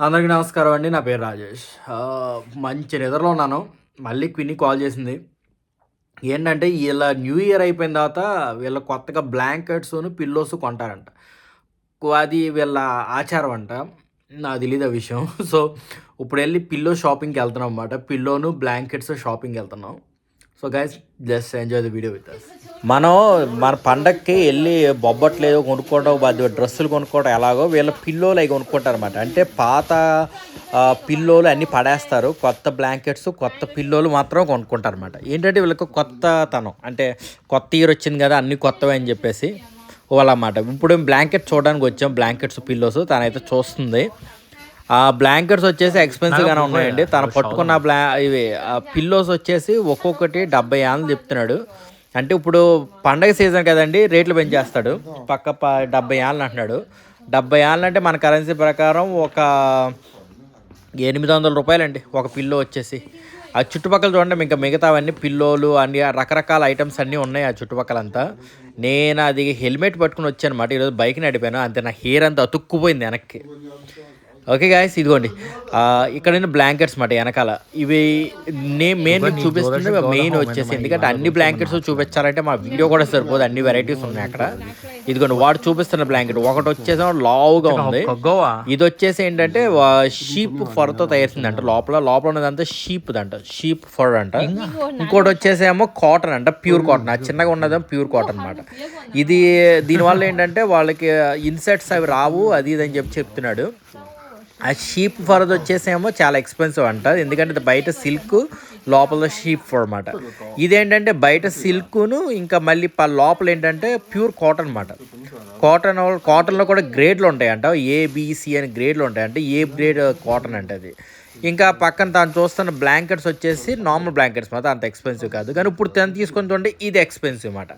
అందరికీ నమస్కారం అండి నా పేరు రాజేష్. మంచి నిద్రలో ఉన్నాను. మళ్ళీ క్విన్ని కాల్ చేసింది. ఏంటంటే వీళ్ళ న్యూ ఇయర్ అయిపోయిన తర్వాత వీళ్ళ కొత్తగా బ్లాంకెట్స్ పిల్లోస్ కొంటారంట. అది వీళ్ళ ఆచారం అంట. నాకు తెలియదు ఆ విషయం. సో ఇప్పుడు వెళ్ళి పిల్లో షాపింగ్కి వెళ్తున్నాం అనమాట పిల్లోను బ్లాంకెట్స్ షాపింగ్కి వెళ్తున్నాం. So guys just enjoy the video with మనం మన పండక్కి వెళ్ళి బొబ్బట్లు ఏదో కొనుక్కోవడం బాధ్య డ్రెస్సులు కొనుక్కోవడం ఎలాగో వీళ్ళ పిల్లోలు అవి కొనుక్కుంటారు అనమాట అంటే పాత పిల్లోలు అన్నీ పడేస్తారు. కొత్త బ్లాంకెట్స్ కొత్త పిల్లోలు మాత్రం కొనుక్కుంటారు అనమాట ఏంటంటే వీళ్ళకి కొత్త తనం అంటే కొత్త ఇయర్ వచ్చింది కదా అన్నీ కొత్తవి అని చెప్పేసి వాళ్ళన్నమాట. ఇప్పుడు బ్లాంకెట్ చూడడానికి వచ్చాం. బ్లాంకెట్స్ పిల్లోస్ తనైతే చూస్తుంది. ఆ బ్లాంకెట్స్ వచ్చేసి ఎక్స్పెన్సివ్గానే ఉన్నాయండి. తను పట్టుకున్న బ్లా ఇవి పిల్లోస్ వచ్చేసి ఒక్కొక్కటి డెబ్బై ఏళ్ళు చెప్తున్నాడు. అంటే ఇప్పుడు పండగ సీజన్ కదండి రేట్లు పెంచేస్తాడు. పక్క ప డెబ్బై ఏళ్ళు అంటున్నాడు. డెబ్బై ఏళ్ళు అంటే మన కరెన్సీ ప్రకారం ఒక ఎనిమిది వందల రూపాయలండి ఒక పిల్లో వచ్చేసి. ఆ చుట్టుపక్కల చూడండి ఇంకా మిగతావన్నీ పిల్లోలు అన్ని రకరకాల ఐటమ్స్ అన్నీ ఉన్నాయి ఆ చుట్టుపక్కలంతా. నేను అది హెల్మెట్ పట్టుకుని వచ్చాను అనమాట ఈరోజు బైక్ నడిపాను అంతే నా హెయిర్ అంతా అతుక్కుపోయింది వెనక్కి. ఓకే గాయస్ ఇదిగోండి. ఇక్కడ బ్లాంకెట్స్ మాట వెనకాల. ఇవి నేను మెయిన్ చూపిస్తుంది మెయిన్ వచ్చేసి ఎందుకంటే అన్ని బ్లాంకెట్స్ చూపించాలంటే మా వీడియో కూడా సరిపోదు అన్ని వెరైటీస్ ఉన్నాయి అక్కడ. ఇదిగోండి వాడు చూపిస్తున్న బ్లాంకెట్ ఒకటి వచ్చేసి లావుగా ఉంది. ఇది వచ్చేసి ఏంటంటే షీప్ ఫర్తో తయారుసిందంట లోపల లోపల ఉన్నదంతా షీప్ అంట షీప్ ఫర్ అంట. ఇంకోటి వచ్చేసేమో కాటన్ అంట ప్యూర్ కాటన్ ఆ చిన్నగా ఉన్నదేమో ప్యూర్ కాటన్ అనమాట ఇది దీనివల్ల ఏంటంటే వాళ్ళకి ఇన్సెక్ట్స్ అవి రావు అది ఇది అని చెప్పి చెప్తున్నాడు. ఆ షీప్ ఫర్ వచ్చేసేమో చాలా ఎక్స్పెన్సివ్ అంట. ఎందుకంటే బయట సిల్క్ లోపల షీప్ ఫర్ అనమాట ఇదేంటంటే బయట సిల్క్ను ఇంకా మళ్ళీ ప- లోపల ఏంటంటే ప్యూర్ కాటన్ అనమాట కాటన్ కాటన్లో కూడా గ్రేడ్లు ఉంటాయంట. ఏబిసి అని గ్రేడ్లు ఉంటాయి అంటే ఏ గ్రేడ్ కాటన్ అంటే అది. ఇంకా పక్కన తాను చూస్తున్న బ్లాంకెట్స్ వచ్చేసి నార్మల్ బ్లాంకెట్స్ మాత్రం అంత ఎక్స్పెన్సివ్ కాదు. కానీ ఇప్పుడు తను తీసుకొని చూడండి ఇది ఎక్స్పెన్సివ్ మాట.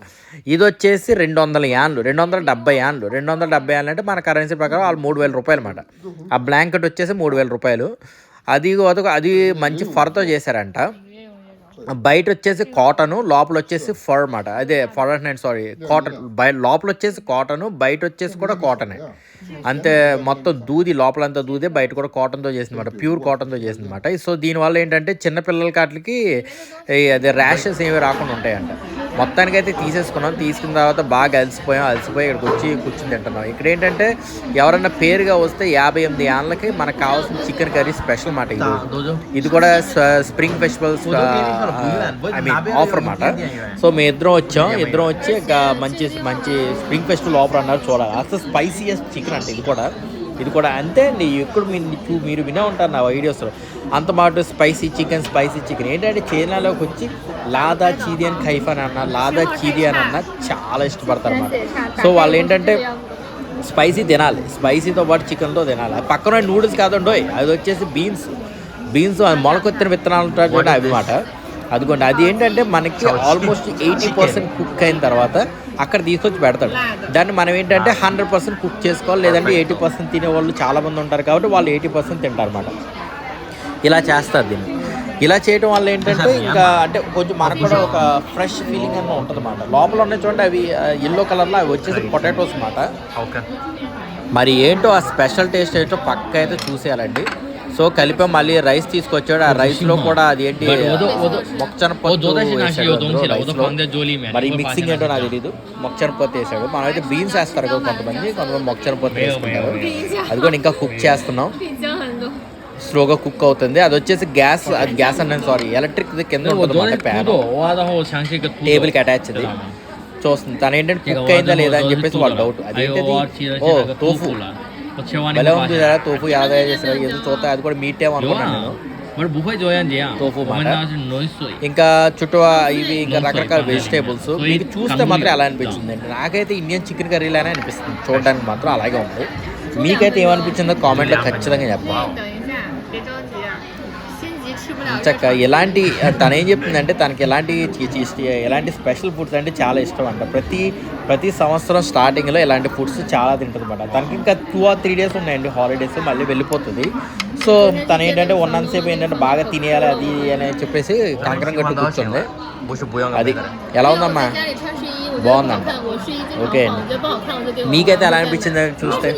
ఇది వచ్చేసి రెండు వందల యాన్లు రెండు వందల డెబ్బై యాన్లు. రెండు వందల డెబ్బై యాన్లు అంటే మన కరెన్సీ ప్రకారం వాళ్ళు మూడు వేల రూపాయలు అనమాట ఆ బ్లాంకెట్ వచ్చేసి మూడు వేల రూపాయలు. అది అది మంచి ఫర్తో చేశారంట. బయట వచ్చేసి కాటన్ లోపల వచ్చేసి ఫర్ అన్నమాట. అదే ఫర్ అంటే సారీ కాటన్ బయ లోపల వచ్చేసి కాటన్ బయట వచ్చేసి కూడా కాటనే. అంతే మొత్తం దూది లోపలంతా దూదే బయట కూడా కాటన్తో చేసిందన్నమాట. ప్యూర్ కాటన్తో చేసిందన్నమాట. సో దీనివల్ల ఏంటంటే చిన్నపిల్లల కాట్లకి ఈ అదే ర్యాషెస్ ఏమి రాకుండా ఉంటాయంట. మొత్తానికి అయితే తీసేసుకున్నాం. తీసుకున్న తర్వాత బాగా అలసిపోయాం. అలసిపోయి ఇక్కడికి వచ్చి కూర్చుని తింటున్నాం. ఇక్కడ ఏంటంటే ఎవరన్నా పేరుగా వస్తే యాభై ఎనిమిది ఏళ్ళకి మనకు కావాల్సిన చికెన్ కర్రీ స్పెషల్ మాట ఇది. ఇది కూడా spring festivals I mean offer అన్నమాట సో మేము ఇద్దరం వచ్చాం. ఇద్దరం వచ్చి ఇంకా మంచి మంచి స్ప్రింగ్ ఫెస్టివల్ ఆఫర్ అన్నారు. చూడాలి. అసలు స్పైసీయెస్ట్ చికెన్ అంటే ఇది కూడా. ఇది కూడా అంతే అండి. ఎక్కడ మీరు మీరు వినే ఉంటారు నా వీడియోస్లో. అంత మాట స్పైసీ చికెన్ స్పైసీ చికెన్. ఏంటంటే చైనాలోకి వచ్చి లాదా చీది అని ఖైఫాన్ అన్న లాదా చీది అని అన్న చాలా ఇష్టపడతారు అన్నమాట సో వాళ్ళు ఏంటంటే స్పైసీ తినాలి. స్పైసీతో పాటు చికెన్తో తినాలి. అది పక్కన నూడిల్స్ కాదండోయ్ అది వచ్చేసి బీన్స్. బీన్స్ మొలకొత్తిన విత్తనాలు ఉంటాయి చూడండి అవి మాట. అదిగోండి అది ఏంటంటే మనకి ఆల్మోస్ట్ ఎయిటీ పర్సెంట్ కుక్ అయిన తర్వాత అక్కడ తీసుకొచ్చి పెడతాడు. దాన్ని మనం ఏంటంటే హండ్రెడ్ పర్సెంట్ కుక్ చేసుకోవాలి లేదంటే ఎయిటీ పర్సెంట్ తినే వాళ్ళు చాలా మంది ఉంటారు కాబట్టి వాళ్ళు ఎయిటీ పర్సెంట్ తింటారు అనమాట ఇలా చేస్తారు దీన్ని. ఇలా చేయడం వల్ల ఏంటంటే ఇంకా అంటే కొంచెం మనకు కూడా ఒక ఫ్రెష్ ఫీలింగ్ అన్న ఉంటుంది అన్నమాట లోపల ఉన్న చూడండి అవి ఎల్లో కలర్లో అవి వచ్చేసి పొటాటోస్ అన్నమాట. ఓకే మరి ఏంటో ఆ స్పెషల్ టేస్ట్ ఏంటో పక్క అయితే చూసేయాలండి. సో కలిపే మళ్ళీ రైస్ తీసుకొచ్చాడు. ఆ రైస్లో కూడా అది ఏంటి మొక్కన మరి మిక్సింగ్ ఏంటో నాకు తెలియదు మొక్కన పొత్తు వేసాడు మనం అయితే బీన్స్ వేస్తారు కదా కొంతమంది కొంతమంది మొక్కన పొత్తు వేసుకుంటారు. అది కూడా ఇంకా కుక్ చేస్తున్నాం. స్లోగా కుక్ అవుతుంది. అది వచ్చేసి గ్యాస్ అది గ్యాస్ అన్నాను సారీ ఎలక్ట్రిక్ కింద ఉంటుంది టేబుల్కి అటాచ్ అది చూస్తుంది. తను ఏంటంటే కుక్ అయిందా లేదా అని చెప్పేసి వాళ్ళ డౌట్ అదే ఓ తోఫు భలే ఉంది కదా తోపు అది కూడా మీట్ టైం నేను. తోఫు ఇంకా చుట్టూ ఇవి ఇంకా రకరకాల వెజిటేబుల్స్ మీకు చూస్తే మాత్రం అలా అనిపించింది అండి నాకైతే ఇండియన్ చికెన్ కర్రీ లానే అనిపిస్తుంది. చూడడానికి మాత్రం అలాగే ఉంది. మీకైతే ఏమనిపించిందో కామెంట్లో ఖచ్చితంగా చెప్పాలి చక్క ఎలాంటి తను ఏం చెప్తుందంటే తనకి ఎలాంటి ఎలాంటి స్పెషల్ ఫుడ్స్ అంటే చాలా ఇష్టం అంట. ప్రతి ప్రతి సంవత్సరం స్టార్టింగ్లో ఇలాంటి ఫుడ్స్ చాలా తింటుంది అనమాట తనకి ఇంకా టూ ఆర్ త్రీ డేస్ ఉన్నాయండి హాలిడేస్ మళ్ళీ వెళ్ళిపోతుంది. సో తను ఏంటంటే ఉన్నంతసేపు ఏంటంటే బాగా తినేయాలి అది అని చెప్పేసి కంకరం కట్టి కూర్చుంది. అది ఎలా ఉందమ్మా? బాగుందండి ఓకే. అండి మీకైతే ఎలా అనిపించింది చూస్తే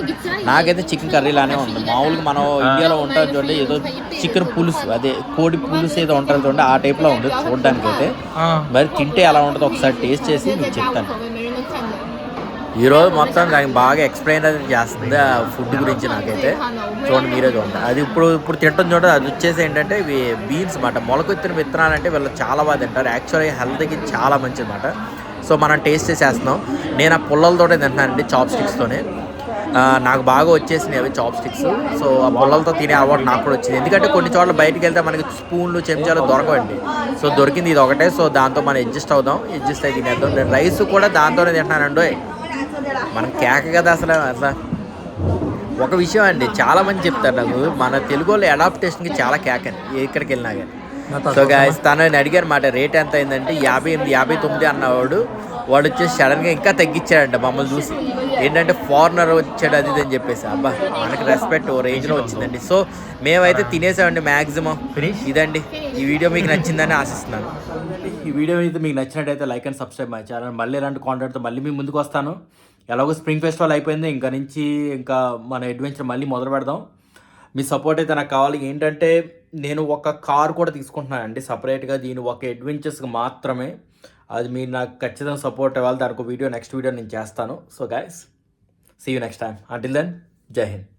నాకైతే చికెన్ కర్రీ లానే ఉంది. మామూలుగా మనం ఇండియాలో ఉంటుంది చూడండి ఏదో చికెన్ పులుసు అదే కోడి పులుసు ఏదో ఉంటుంది చూడండి ఆ టైప్లో ఉంది చూడడానికి అయితే మరి తింటే ఎలా ఉంటుందో ఒకసారి టేస్ట్ చేసి మీకు చెప్తాను. ఈరోజు మొత్తం దానికి బాగా ఎక్స్ప్లెయిన్ అది చేస్తుంది ఆ ఫుడ్ గురించి నాకైతే. చూడండి మీరే చూడండి. అది ఇప్పుడు ఇప్పుడు తింటుంది చూడండి అది వచ్చేసి ఏంటంటే ఇవి బీన్స్ మాట. మొలకొత్తిన విత్తనాలు అంటే వీళ్ళు చాలా బాగా తింటారు. యాక్చువల్గా హెల్త్కి చాలా మంచిది అనమాట సో మనం టేస్ట్ చేసేస్తున్నాం. నేను ఆ పుల్లలతోనే తింటున్నానండి చాప్ స్టిక్స్తోనే నాకు బాగా వచ్చేసినాయి అవి చాప్ స్టిక్స్ సో ఆ పుల్లలతో తినే అలవాటు నాకు కూడా వచ్చింది. ఎందుకంటే కొన్ని చోట్ల బయటికి వెళ్తే మనకి స్పూన్లు చెంచాలు దొరకవండి. సో దొరికింది ఇది ఒకటే. సో దాంతో మనం అడ్జస్ట్ అవుదాం. అడ్జస్ట్ అయి తినేద్దాం. నేను రైస్ కూడా దాంతోనే తింటున్నానండి మనం కేక కదా అసలు అసలు. ఒక విషయం అండి చాలా మంది చెప్తారు నాకు. మన తెలుగు వాళ్ళు అడాప్టేషన్కి చాలా కేక ఎక్కడికి వెళ్ళినా కానీ. సో గాయస్ తను అడిగారు మాట రేట్ ఎంత అయిందంటే యాభై ఎనిమిది యాభై తొమ్మిది అన్నవాడు. వాడు వచ్చేసి సడన్గా ఇంకా తగ్గించాడంట మమ్మల్ని చూసి. ఏంటంటే ఫారినర్ వచ్చాడు అది అని చెప్పేసి. అబ్బా మనకి రెస్పెక్ట్ ఓ రేంజ్లో వచ్చిందండి. సో మేమైతే తినేసామండి మ్యాక్సిమం ఇదండి. ఈ వీడియో మీకు నచ్చిందని ఆశిస్తున్నాను. ఈ వీడియో అయితే మీకు నచ్చినట్టయితే like and subscribe my channel మళ్ళీ ఇలాంటి కాంటెంట్తో మళ్ళీ మీ ముందుకు వస్తాను. ఎలాగో స్ప్రింగ్ ఫెస్టివల్ అయిపోయింది. ఇంకా నుంచి ఇంకా మన అడ్వెంచర్ మళ్ళీ మొదలు పెడదాం. మీ సపోర్ట్ అయితే నాకు కావాలి. ఏంటంటే నేను ఒక కార్ కూడా తీసుకుంటున్నానండి సపరేట్గా. దీని ఒక అడ్వెంచర్స్కి మాత్రమే. అది మీరు నాకు ఖచ్చితంగా సపోర్ట్ ఇవ్వాలి దానికి ఒక వీడియో నెక్స్ట్ వీడియో నేను చేస్తాను. So guys see you next time until then Jai Hind